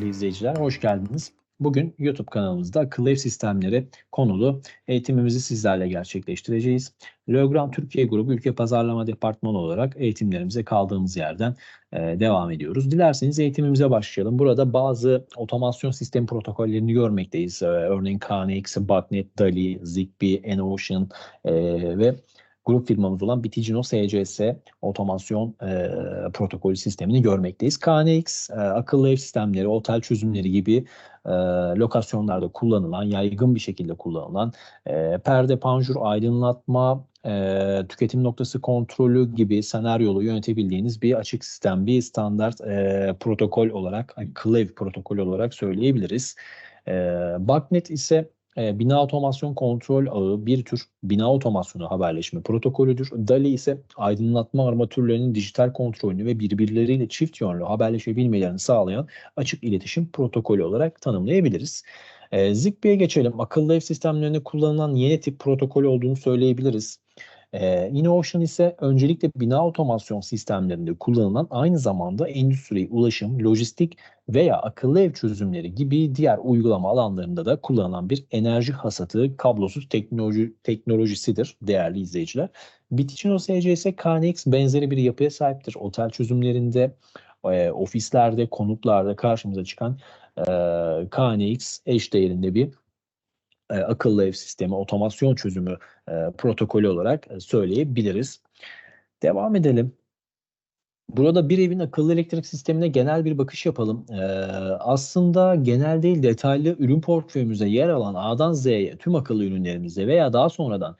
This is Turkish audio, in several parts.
değerli izleyiciler. Hoş geldiniz. Bugün YouTube kanalımızda akıllı ev sistemleri konulu eğitimimizi sizlerle gerçekleştireceğiz. Leogrand Türkiye Grubu Ülke Pazarlama Departmanı olarak eğitimlerimize kaldığımız yerden e, devam ediyoruz. Dilerseniz eğitimimize başlayalım. Burada bazı otomasyon sistem protokollerini görmekteyiz. E, örneğin KNX, Botnet, DALI, Zigbee, Enocean e, ve grup firmamız olan Bitigino SCS otomasyon e, protokolü sistemini görmekteyiz. KNX, e, akıllı ev sistemleri, otel çözümleri gibi e, lokasyonlarda kullanılan, yaygın bir şekilde kullanılan e, perde, panjur, aydınlatma, e, tüketim noktası kontrolü gibi senaryolu yönetebildiğiniz bir açık sistem, bir standart e, protokol olarak, akıllı ev protokolü olarak söyleyebiliriz. E, Baknet ise e, bina otomasyon kontrol ağı bir tür bina otomasyonu haberleşme protokolüdür. DALI ise aydınlatma armatürlerinin dijital kontrolünü ve birbirleriyle çift yönlü haberleşebilmelerini sağlayan açık iletişim protokolü olarak tanımlayabiliriz. E, Zigbee'ye geçelim. Akıllı ev sistemlerinde kullanılan yeni tip protokol olduğunu söyleyebiliriz. InnoOcean ise öncelikle bina otomasyon sistemlerinde kullanılan aynı zamanda endüstri, ulaşım, lojistik veya akıllı ev çözümleri gibi diğer uygulama alanlarında da kullanılan bir enerji hasatı kablosuz teknoloji teknolojisidir değerli izleyiciler. Biticino SCS KNX benzeri bir yapıya sahiptir. Otel çözümlerinde, e, ofislerde, konutlarda karşımıza çıkan e, KNX eş değerinde bir e, akıllı ev sistemi, otomasyon çözümü e, protokolü olarak e, söyleyebiliriz. Devam edelim. Burada bir evin akıllı elektrik sistemine genel bir bakış yapalım. Ee, aslında genel değil detaylı ürün portföyümüzde yer alan A'dan Z'ye tüm akıllı ürünlerimizde veya daha sonradan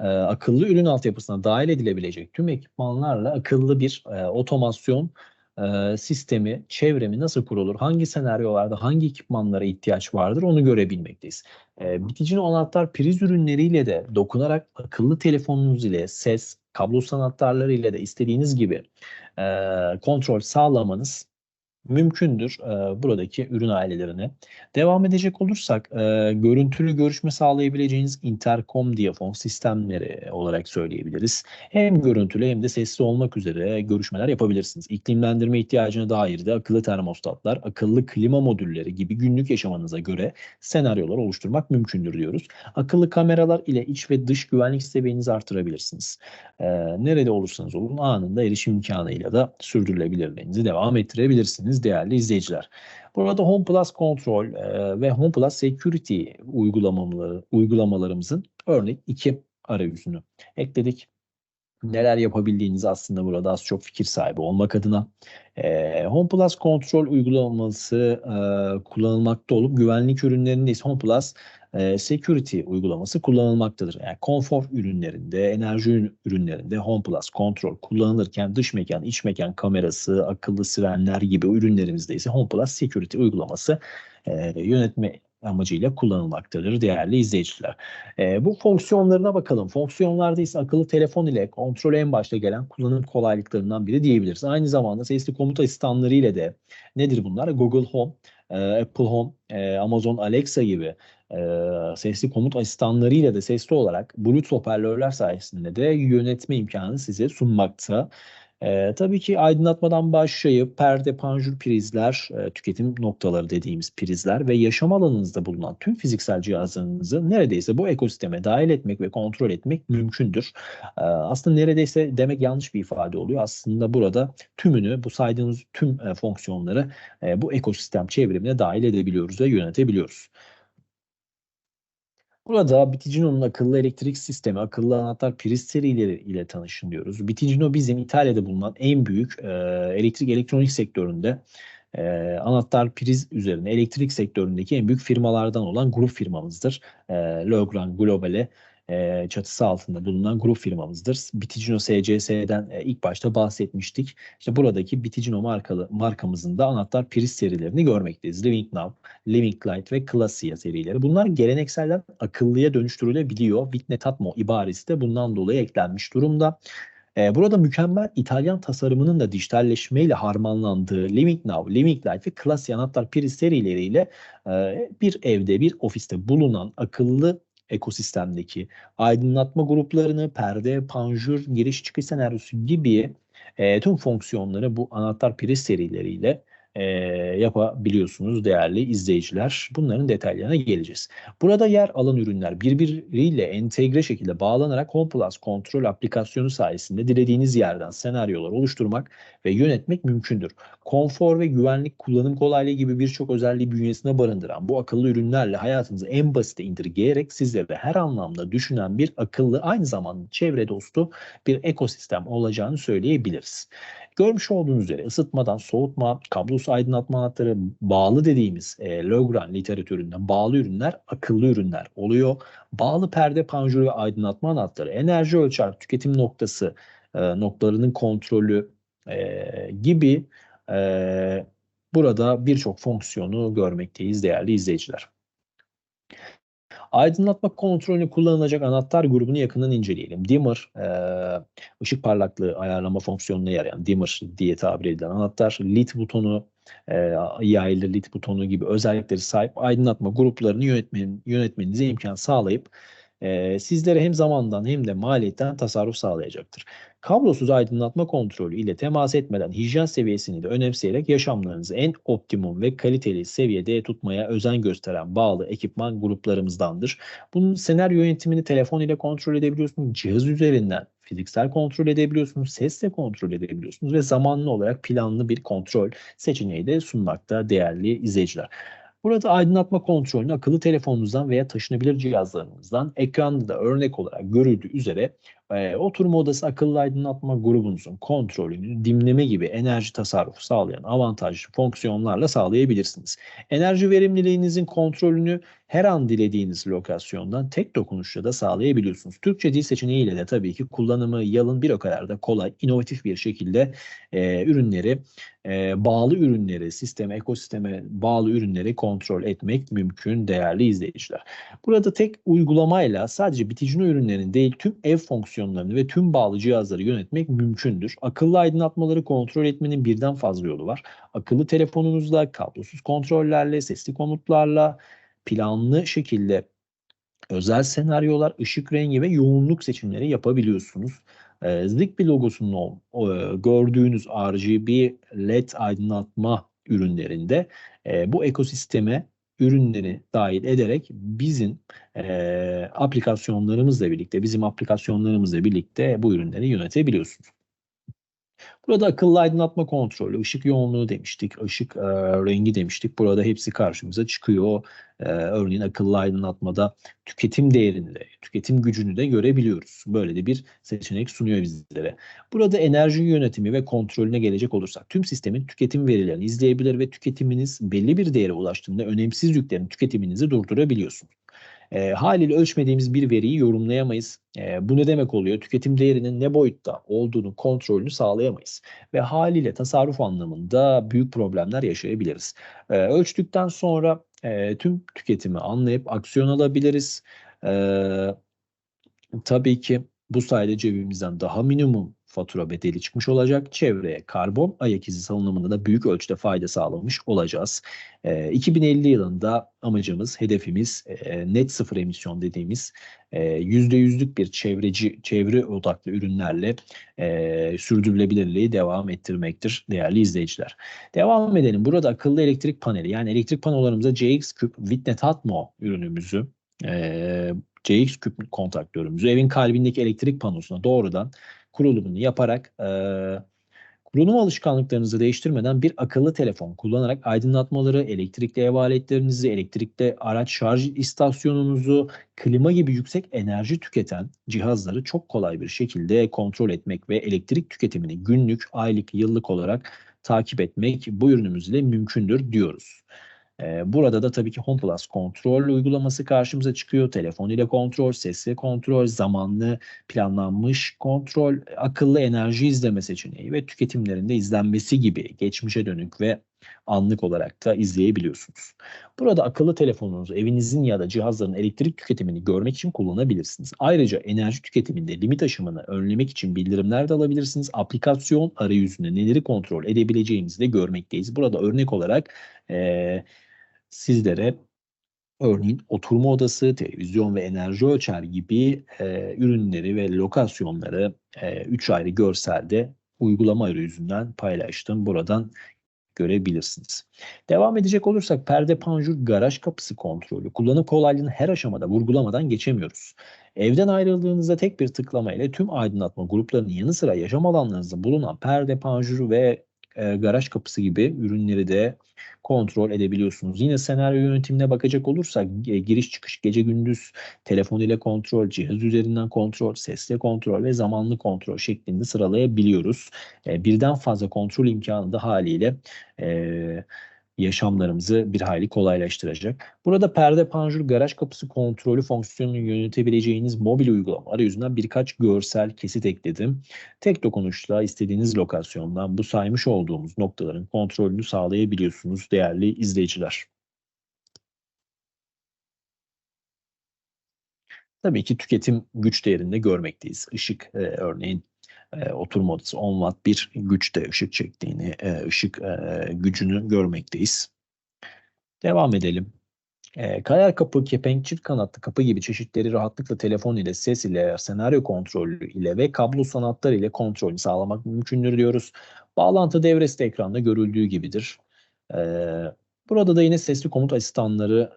e, akıllı ürün altyapısına dahil edilebilecek tüm ekipmanlarla akıllı bir e, otomasyon e, sistemi, çevremi nasıl kurulur, hangi senaryolarda hangi ekipmanlara ihtiyaç vardır onu görebilmekteyiz. E, biticini anahtar priz ürünleriyle de dokunarak akıllı telefonunuz ile ses, kablo anahtarları ile de istediğiniz gibi e, kontrol sağlamanız mümkündür e, buradaki ürün ailelerine. Devam edecek olursak e, görüntülü görüşme sağlayabileceğiniz intercom diyafon sistemleri olarak söyleyebiliriz. Hem görüntülü hem de sesli olmak üzere görüşmeler yapabilirsiniz. İklimlendirme ihtiyacına dair de akıllı termostatlar, akıllı klima modülleri gibi günlük yaşamanıza göre senaryolar oluşturmak mümkündür diyoruz. Akıllı kameralar ile iç ve dış güvenlik seviyenizi artırabilirsiniz. E, nerede olursanız olun anında erişim imkanıyla da sürdürülebilirliğinizi devam ettirebilirsiniz geldiniz değerli izleyiciler. Burada Home Plus Control e, ve Home Plus Security uygulamaları, uygulamalarımızın örnek iki arayüzünü ekledik. Neler yapabildiğinizi aslında burada az çok fikir sahibi olmak adına e, Home Plus Control uygulaması e, kullanılmakta olup güvenlik ürünlerinde ise Home Plus e, security uygulaması kullanılmaktadır. Yani konfor ürünlerinde, enerji ürünlerinde Home Plus Control kullanılırken dış mekan, iç mekan kamerası, akıllı sirenler gibi ürünlerimizde ise Home Plus Security uygulaması e, yönetme amacıyla kullanılmaktadır değerli izleyiciler. E, bu fonksiyonlarına bakalım. Fonksiyonlarda ise akıllı telefon ile kontrol en başta gelen kullanım kolaylıklarından biri diyebiliriz. Aynı zamanda sesli komut asistanları ile de nedir bunlar? Google Home, e, Apple Home, e, Amazon Alexa gibi e, sesli komut asistanlarıyla da sesli olarak Bluetooth hoparlörler sayesinde de yönetme imkanı size sunmakta. E, tabii ki aydınlatmadan başlayıp perde, panjur prizler, e, tüketim noktaları dediğimiz prizler ve yaşam alanınızda bulunan tüm fiziksel cihazlarınızı neredeyse bu ekosisteme dahil etmek ve kontrol etmek mümkündür. E, aslında neredeyse demek yanlış bir ifade oluyor. Aslında burada tümünü, bu saydığımız tüm e, fonksiyonları e, bu ekosistem çevrimine dahil edebiliyoruz ve yönetebiliyoruz. Burada Biticino'nun akıllı elektrik sistemi, akıllı anahtar priz serileri ile tanışın diyoruz. Biticino bizim İtalya'da bulunan en büyük e, elektrik elektronik sektöründe e, anahtar priz üzerine elektrik sektöründeki en büyük firmalardan olan grup firmamızdır. E, Legrand Globale e, çatısı altında bulunan grup firmamızdır. Biticino SCS'den e, ilk başta bahsetmiştik. İşte buradaki Biticino markalı markamızın da anahtar priz serilerini görmekteyiz. Living Now, Living Light ve Clasia serileri. Bunlar gelenekselden akıllıya dönüştürülebiliyor. Bitnet Atmo ibaresi de bundan dolayı eklenmiş durumda. Ee, burada mükemmel İtalyan tasarımının da dijitalleşmeyle harmanlandığı Living Now, Living Light ve Clasia anahtar priz serileriyle e, bir evde, bir ofiste bulunan akıllı ekosistemdeki aydınlatma gruplarını, perde, panjur, giriş çıkış senaryosu gibi e, tüm fonksiyonları bu anahtar priz serileriyle e, yapabiliyorsunuz değerli izleyiciler. Bunların detaylarına geleceğiz. Burada yer alan ürünler birbiriyle entegre şekilde bağlanarak HomePlus kontrol aplikasyonu sayesinde dilediğiniz yerden senaryolar oluşturmak ve yönetmek mümkündür. Konfor ve güvenlik, kullanım kolaylığı gibi birçok özelliği bünyesine barındıran bu akıllı ürünlerle hayatınızı en basite indirgeyerek sizlere her anlamda düşünen bir akıllı aynı zamanda çevre dostu bir ekosistem olacağını söyleyebiliriz. Görmüş olduğunuz üzere ısıtmadan soğutma, kablosuz aydınlatma anahtarı bağlı dediğimiz e, Logran literatüründen bağlı ürünler akıllı ürünler oluyor. Bağlı perde panjuru ve aydınlatma anahtarı, enerji ölçer, tüketim noktası e, noktalarının kontrolü e, gibi e, burada birçok fonksiyonu görmekteyiz değerli izleyiciler. Aydınlatma kontrolünü kullanılacak anahtar grubunu yakından inceleyelim. Dimmer, e, ışık parlaklığı ayarlama fonksiyonuna yarayan dimmer diye tabir edilen anahtar, lit butonu, e, lit butonu gibi özellikleri sahip aydınlatma gruplarını yönetmen, yönetmenize imkan sağlayıp e, sizlere hem zamandan hem de maliyetten tasarruf sağlayacaktır. Kablosuz aydınlatma kontrolü ile temas etmeden hijyen seviyesini de önemseyerek yaşamlarınızı en optimum ve kaliteli seviyede tutmaya özen gösteren bağlı ekipman gruplarımızdandır. Bunun senaryo yönetimini telefon ile kontrol edebiliyorsunuz. Cihaz üzerinden fiziksel kontrol edebiliyorsunuz, sesle kontrol edebiliyorsunuz ve zamanlı olarak planlı bir kontrol seçeneği de sunmakta değerli izleyiciler. Burada aydınlatma kontrolünü akıllı telefonunuzdan veya taşınabilir cihazlarınızdan ekranda da örnek olarak görüldüğü üzere e, oturma odası akıllı aydınlatma grubunuzun kontrolünü dimleme gibi enerji tasarrufu sağlayan avantajlı fonksiyonlarla sağlayabilirsiniz. Enerji verimliliğinizin kontrolünü her an dilediğiniz lokasyondan tek dokunuşla da sağlayabiliyorsunuz. Türkçe dil seçeneğiyle de tabii ki kullanımı yalın bir o kadar da kolay, inovatif bir şekilde e, ürünleri, e, bağlı ürünleri, sisteme, ekosisteme bağlı ürünleri kontrol etmek mümkün değerli izleyiciler. Burada tek uygulamayla sadece biticini ürünlerin değil tüm ev fonksiyonlarını ve tüm bağlı cihazları yönetmek mümkündür. Akıllı aydınlatmaları kontrol etmenin birden fazla yolu var. Akıllı telefonunuzla, kablosuz kontrollerle, sesli komutlarla, planlı şekilde özel senaryolar, ışık rengi ve yoğunluk seçimleri yapabiliyorsunuz. E, Zigbee logosunun e, gördüğünüz RGB LED aydınlatma ürünlerinde e, bu ekosisteme ürünleri dahil ederek bizim e, aplikasyonlarımızla birlikte, bizim aplikasyonlarımızla birlikte bu ürünleri yönetebiliyorsunuz. Burada akıllı aydınlatma kontrolü, ışık yoğunluğu demiştik, ışık e, rengi demiştik. Burada hepsi karşımıza çıkıyor. E, örneğin akıllı aydınlatmada tüketim değerini de, tüketim gücünü de görebiliyoruz. Böyle de bir seçenek sunuyor bizlere. Burada enerji yönetimi ve kontrolüne gelecek olursak tüm sistemin tüketim verilerini izleyebilir ve tüketiminiz belli bir değere ulaştığında önemsiz yüklerin tüketiminizi durdurabiliyorsunuz. E, haliyle ölçmediğimiz bir veriyi yorumlayamayız. E, bu ne demek oluyor? Tüketim değerinin ne boyutta olduğunu kontrolünü sağlayamayız. Ve haliyle tasarruf anlamında büyük problemler yaşayabiliriz. E, ölçtükten sonra e, tüm tüketimi anlayıp aksiyon alabiliriz. E, tabii ki bu sayede cebimizden daha minimum fatura bedeli çıkmış olacak. Çevreye karbon ayak izi salınımında da büyük ölçüde fayda sağlamış olacağız. E, 2050 yılında amacımız, hedefimiz e, net sıfır emisyon dediğimiz %100'lük e, bir çevreci, çevre odaklı ürünlerle e, sürdürülebilirliği devam ettirmektir değerli izleyiciler. Devam edelim. Burada akıllı elektrik paneli yani elektrik panolarımıza CX Cube Witnet Atmo ürünümüzü e, CX Cube kontaktörümüzü evin kalbindeki elektrik panosuna doğrudan kurulumunu yaparak e, kurulum alışkanlıklarınızı değiştirmeden bir akıllı telefon kullanarak aydınlatmaları, elektrikli ev aletlerinizi, elektrikli araç şarj istasyonunuzu, klima gibi yüksek enerji tüketen cihazları çok kolay bir şekilde kontrol etmek ve elektrik tüketimini günlük, aylık, yıllık olarak takip etmek bu ürünümüzle mümkündür diyoruz. Burada da tabii ki HomePlus kontrol uygulaması karşımıza çıkıyor. Telefon ile kontrol, sesli kontrol, zamanlı planlanmış kontrol, akıllı enerji izleme seçeneği ve tüketimlerinde izlenmesi gibi geçmişe dönük ve anlık olarak da izleyebiliyorsunuz. Burada akıllı telefonunuzu evinizin ya da cihazların elektrik tüketimini görmek için kullanabilirsiniz. Ayrıca enerji tüketiminde limit aşımını önlemek için bildirimler de alabilirsiniz. Aplikasyon arayüzünde neleri kontrol edebileceğimizi de görmekteyiz. Burada örnek olarak e, sizlere örneğin oturma odası, televizyon ve enerji ölçer gibi e, ürünleri ve lokasyonları e, üç ayrı görselde uygulama arayüzünden paylaştım. Buradan görebilirsiniz. Devam edecek olursak perde panjur garaj kapısı kontrolü. Kullanım kolaylığını her aşamada vurgulamadan geçemiyoruz. Evden ayrıldığınızda tek bir tıklama ile tüm aydınlatma gruplarının yanı sıra yaşam alanlarınızda bulunan perde, panjur ve e, garaj kapısı gibi ürünleri de kontrol edebiliyorsunuz. Yine senaryo yönetimine bakacak olursak e, giriş çıkış gece gündüz telefon ile kontrol, cihaz üzerinden kontrol, sesle kontrol ve zamanlı kontrol şeklinde sıralayabiliyoruz. E, birden fazla kontrol imkanı da haliyle e, yaşamlarımızı bir hayli kolaylaştıracak. Burada perde panjur garaj kapısı kontrolü fonksiyonunu yönetebileceğiniz mobil uygulama arayüzünden birkaç görsel kesit ekledim. Tek dokunuşla istediğiniz lokasyondan bu saymış olduğumuz noktaların kontrolünü sağlayabiliyorsunuz değerli izleyiciler. Tabii ki tüketim güç değerinde görmekteyiz. Işık e, örneğin e, oturma odası 10 watt bir güçte ışık çektiğini, e, ışık e, gücünü görmekteyiz. Devam edelim. E, kayar kapı, kepenk, çift kanatlı kapı gibi çeşitleri rahatlıkla telefon ile, ses ile, senaryo kontrolü ile ve kablo sanatlar ile kontrolünü sağlamak mümkündür diyoruz. Bağlantı devresi de ekranda görüldüğü gibidir. E, burada da yine sesli komut asistanları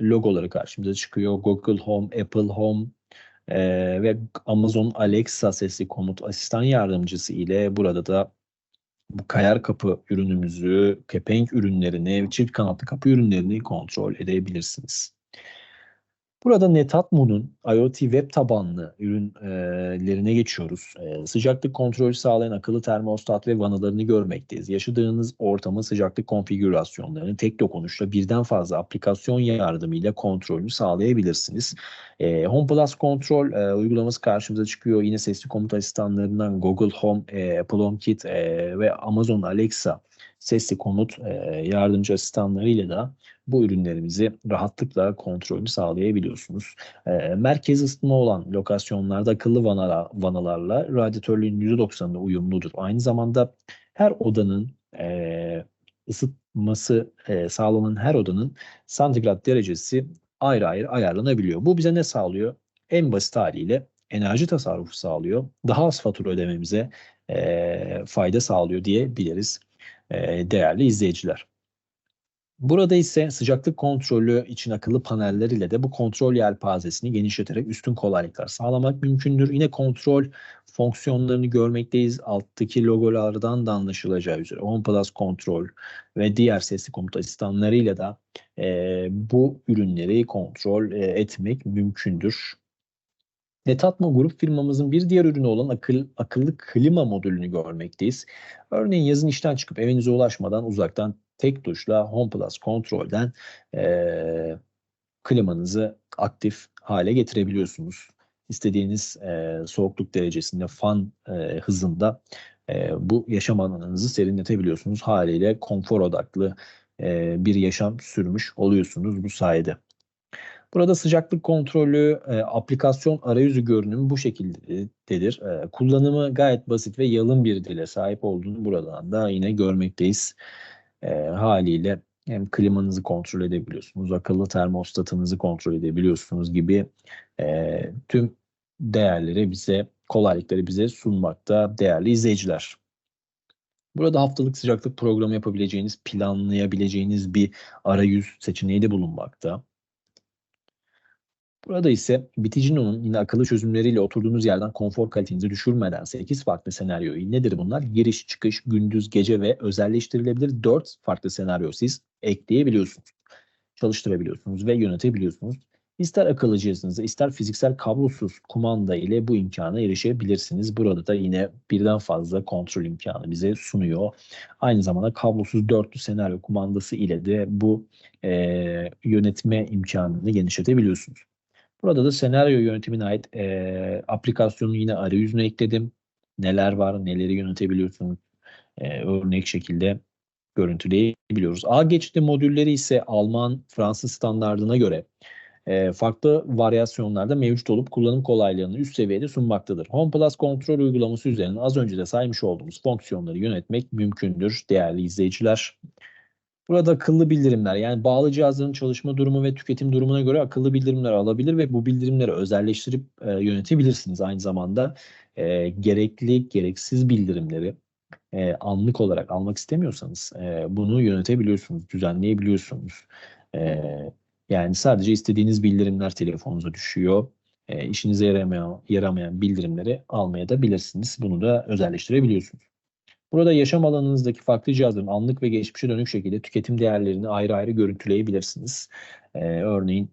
logoları karşımıza çıkıyor. Google Home, Apple Home, ee, ve Amazon Alexa sesli komut asistan yardımcısı ile burada da bu kayar kapı ürünümüzü, kepenk ürünlerini, çift kanatlı kapı ürünlerini kontrol edebilirsiniz. Burada Netatmo'nun IoT web tabanlı ürünlerine geçiyoruz. Sıcaklık kontrolü sağlayan akıllı termostat ve vanalarını görmekteyiz. Yaşadığınız ortamın sıcaklık konfigürasyonlarını tek dokunuşla birden fazla aplikasyon yardımıyla kontrolünü sağlayabilirsiniz. Home Plus Control uygulaması karşımıza çıkıyor. Yine sesli komut asistanlarından Google Home, Apple HomeKit ve Amazon Alexa sesli komut yardımcı asistanlarıyla da bu ürünlerimizi rahatlıkla kontrolünü sağlayabiliyorsunuz. E, merkez ısıtma olan lokasyonlarda akıllı vanalar, vanalarla radyatörlüğün %90'ına uyumludur. Aynı zamanda her odanın e, ısıtması e, sağlanan her odanın santigrat derecesi ayrı ayrı ayarlanabiliyor. Bu bize ne sağlıyor? En basit haliyle enerji tasarrufu sağlıyor. Daha az fatura ödememize e, fayda sağlıyor diyebiliriz e, değerli izleyiciler. Burada ise sıcaklık kontrolü için akıllı paneller ile de bu kontrol yelpazesini genişleterek üstün kolaylıklar sağlamak mümkündür. Yine kontrol fonksiyonlarını görmekteyiz. Alttaki logolardan da anlaşılacağı üzere OnePlus kontrol ve diğer sesli komut asistanlarıyla da e, bu ürünleri kontrol e, etmek mümkündür. Netatmo Grup firmamızın bir diğer ürünü olan akıl, akıllı klima modülünü görmekteyiz. Örneğin yazın işten çıkıp evinize ulaşmadan uzaktan tek tuşla Home Plus kontrolden e, klimanızı aktif hale getirebiliyorsunuz. İstediğiniz e, soğukluk derecesinde, fan e, hızında e, bu yaşam alanınızı serinletebiliyorsunuz. Haliyle konfor odaklı e, bir yaşam sürmüş oluyorsunuz bu sayede. Burada sıcaklık kontrolü, e, aplikasyon arayüzü görünümü bu şekildedir. E, kullanımı gayet basit ve yalın bir dile sahip olduğunu buradan da yine görmekteyiz e, haliyle hem klimanızı kontrol edebiliyorsunuz, akıllı termostatınızı kontrol edebiliyorsunuz gibi e, tüm değerleri bize, kolaylıkları bize sunmakta değerli izleyiciler. Burada haftalık sıcaklık programı yapabileceğiniz, planlayabileceğiniz bir arayüz seçeneği de bulunmakta. Burada ise Biticino'nun yine akıllı çözümleriyle oturduğunuz yerden konfor kalitenizi düşürmeden 8 farklı senaryoyu nedir bunlar? Giriş, çıkış, gündüz, gece ve özelleştirilebilir 4 farklı senaryo siz ekleyebiliyorsunuz. Çalıştırabiliyorsunuz ve yönetebiliyorsunuz. İster akıllı cihazınıza ister fiziksel kablosuz kumanda ile bu imkana erişebilirsiniz. Burada da yine birden fazla kontrol imkanı bize sunuyor. Aynı zamanda kablosuz dörtlü senaryo kumandası ile de bu e, yönetme imkanını genişletebiliyorsunuz. Burada da senaryo yönetimine ait e, aplikasyonu yine arayüzüne ekledim. Neler var, neleri yönetebiliyorsunuz e, örnek şekilde görüntüleyebiliyoruz. A geçidi modülleri ise Alman, Fransız standartına göre e, farklı varyasyonlarda mevcut olup kullanım kolaylığını üst seviyede sunmaktadır. Home Plus kontrol uygulaması üzerinden az önce de saymış olduğumuz fonksiyonları yönetmek mümkündür değerli izleyiciler. Burada akıllı bildirimler yani bağlı cihazların çalışma durumu ve tüketim durumuna göre akıllı bildirimler alabilir ve bu bildirimleri özelleştirip e, yönetebilirsiniz. Aynı zamanda e, gerekli, gereksiz bildirimleri e, anlık olarak almak istemiyorsanız e, bunu yönetebiliyorsunuz, düzenleyebiliyorsunuz. E, yani sadece istediğiniz bildirimler telefonunuza düşüyor. E, işinize yaramayan, yaramayan bildirimleri almaya da bilirsiniz. Bunu da özelleştirebiliyorsunuz. Burada yaşam alanınızdaki farklı cihazların anlık ve geçmişe dönük şekilde tüketim değerlerini ayrı ayrı görüntüleyebilirsiniz. Ee, örneğin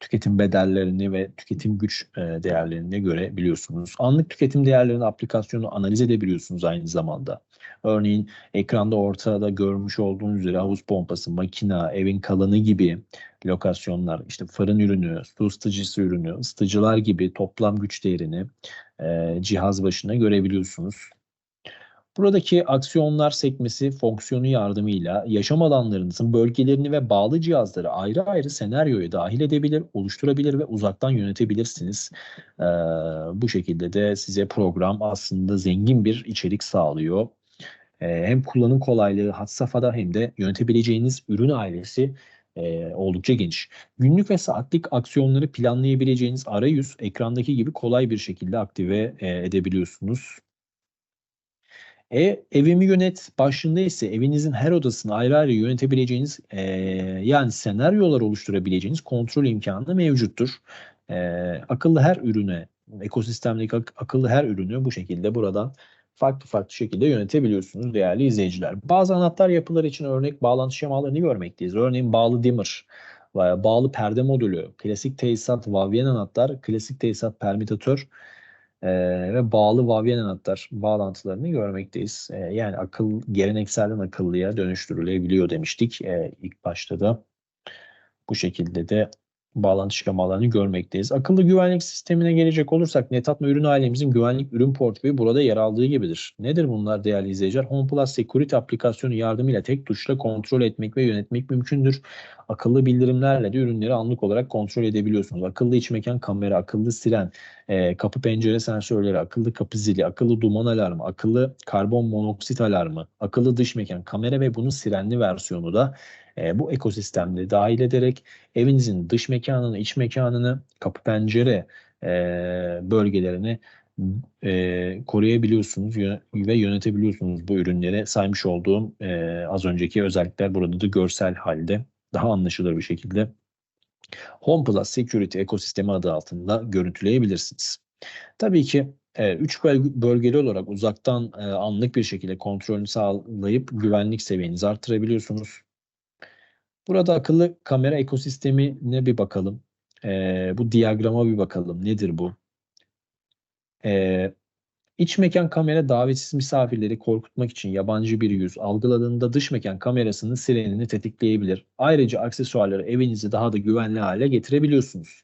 tüketim bedellerini ve tüketim güç e, değerlerini görebiliyorsunuz. Anlık tüketim değerlerini aplikasyonu analiz edebiliyorsunuz aynı zamanda. Örneğin ekranda ortada görmüş olduğunuz üzere havuz pompası, makina, evin kalanı gibi lokasyonlar, işte fırın ürünü, su ısıtıcısı ürünü, ısıtıcılar gibi toplam güç değerini e, cihaz başına görebiliyorsunuz. Buradaki aksiyonlar sekmesi fonksiyonu yardımıyla yaşam alanlarınızın bölgelerini ve bağlı cihazları ayrı ayrı senaryoya dahil edebilir, oluşturabilir ve uzaktan yönetebilirsiniz. Ee, bu şekilde de size program aslında zengin bir içerik sağlıyor. Ee, hem kullanım kolaylığı had safhada hem de yönetebileceğiniz ürün ailesi e, oldukça geniş. Günlük ve saatlik aksiyonları planlayabileceğiniz arayüz ekrandaki gibi kolay bir şekilde aktive e, edebiliyorsunuz. E, evimi yönet başlığında ise evinizin her odasını ayrı ayrı yönetebileceğiniz e, yani senaryolar oluşturabileceğiniz kontrol imkanı mevcuttur. E, akıllı her ürüne, ekosistemdeki ak- akıllı her ürünü bu şekilde buradan farklı farklı şekilde yönetebiliyorsunuz değerli izleyiciler. Bazı anahtar yapıları için örnek bağlantı şemalarını görmekteyiz. Örneğin bağlı dimmer, bağlı perde modülü, klasik tesisat Vavien anahtar, klasik tesisat permütatör, e, ve bağlı Vavyen anahtar bağlantılarını görmekteyiz. E, yani akıl gelenekselden akıllıya dönüştürülebiliyor demiştik e, ilk başta da. Bu şekilde de bağlantı şemalarını görmekteyiz. Akıllı güvenlik sistemine gelecek olursak Netatma ürün ailemizin güvenlik ürün portföyü burada yer aldığı gibidir. Nedir bunlar değerli izleyiciler? Home Plus Security aplikasyonu yardımıyla tek tuşla kontrol etmek ve yönetmek mümkündür. Akıllı bildirimlerle de ürünleri anlık olarak kontrol edebiliyorsunuz. Akıllı iç mekan kamera, akıllı siren, e, kapı pencere sensörleri, akıllı kapı zili, akıllı duman alarmı, akıllı karbon monoksit alarmı, akıllı dış mekan kamera ve bunun sirenli versiyonu da e, bu ekosistemde dahil ederek evinizin dış mekanını, iç mekanını, kapı pencere e, bölgelerini e, koruyabiliyorsunuz ve yönetebiliyorsunuz bu ürünleri saymış olduğum e, az önceki özellikler burada da görsel halde daha anlaşılır bir şekilde Home Plus Security ekosistemi adı altında görüntüleyebilirsiniz. Tabii ki 3 e, bölgeli olarak uzaktan e, anlık bir şekilde kontrolünü sağlayıp güvenlik seviyenizi artırabiliyorsunuz. Burada akıllı kamera ekosistemine bir bakalım. E, bu diyagrama bir bakalım. Nedir bu? E, iç mekan kamera davetsiz misafirleri korkutmak için yabancı bir yüz algıladığında dış mekan kamerasının sirenini tetikleyebilir. Ayrıca aksesuarları evinizi daha da güvenli hale getirebiliyorsunuz.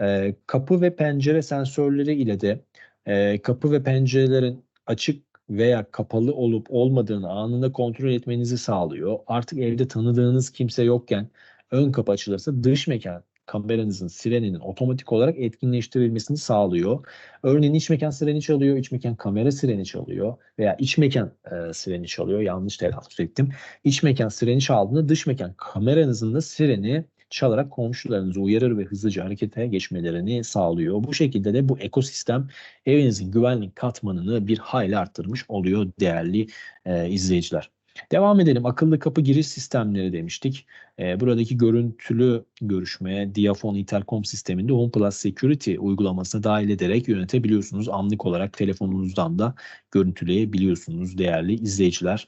E, kapı ve pencere sensörleri ile de e, kapı ve pencerelerin açık veya kapalı olup olmadığını anında kontrol etmenizi sağlıyor. Artık evde tanıdığınız kimse yokken ön kapı açılırsa dış mekan kameranızın sireninin otomatik olarak etkinleştirilmesini sağlıyor. Örneğin iç mekan sireni çalıyor, iç mekan kamera sireni çalıyor veya iç mekan e, sireni çalıyor. Yanlış telaffuz ettim. İç mekan sireni çaldığında dış mekan kameranızın da sireni çalarak komşularınızı uyarır ve hızlıca harekete geçmelerini sağlıyor. Bu şekilde de bu ekosistem evinizin güvenlik katmanını bir hayli arttırmış oluyor değerli e, izleyiciler. Devam edelim. Akıllı kapı giriş sistemleri demiştik. E, buradaki görüntülü görüşmeye Diafon Intercom sisteminde Home Plus Security uygulamasına dahil ederek yönetebiliyorsunuz. Anlık olarak telefonunuzdan da görüntüleyebiliyorsunuz değerli izleyiciler.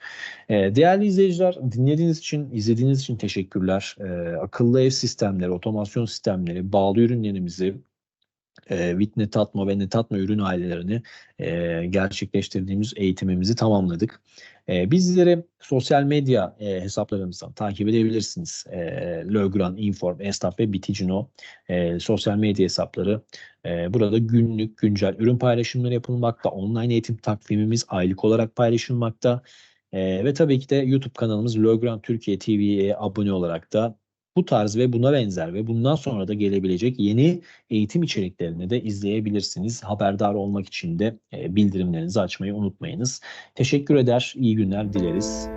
E, değerli izleyiciler dinlediğiniz için, izlediğiniz için teşekkürler. E, akıllı ev sistemleri, otomasyon sistemleri, bağlı ürünlerimizi e, VIT Netatmo ve Netatmo ürün ailelerini e, gerçekleştirdiğimiz eğitimimizi tamamladık. E, bizleri sosyal medya e, hesaplarımızdan takip edebilirsiniz. E, Lögran, Inform, Estaf ve Biticino e, sosyal medya hesapları. E, burada günlük, güncel ürün paylaşımları yapılmakta. Online eğitim takvimimiz aylık olarak paylaşılmakta. E, ve tabii ki de YouTube kanalımız Lögran Türkiye TV'ye abone olarak da bu tarz ve buna benzer ve bundan sonra da gelebilecek yeni eğitim içeriklerini de izleyebilirsiniz. Haberdar olmak için de bildirimlerinizi açmayı unutmayınız. Teşekkür eder, iyi günler dileriz.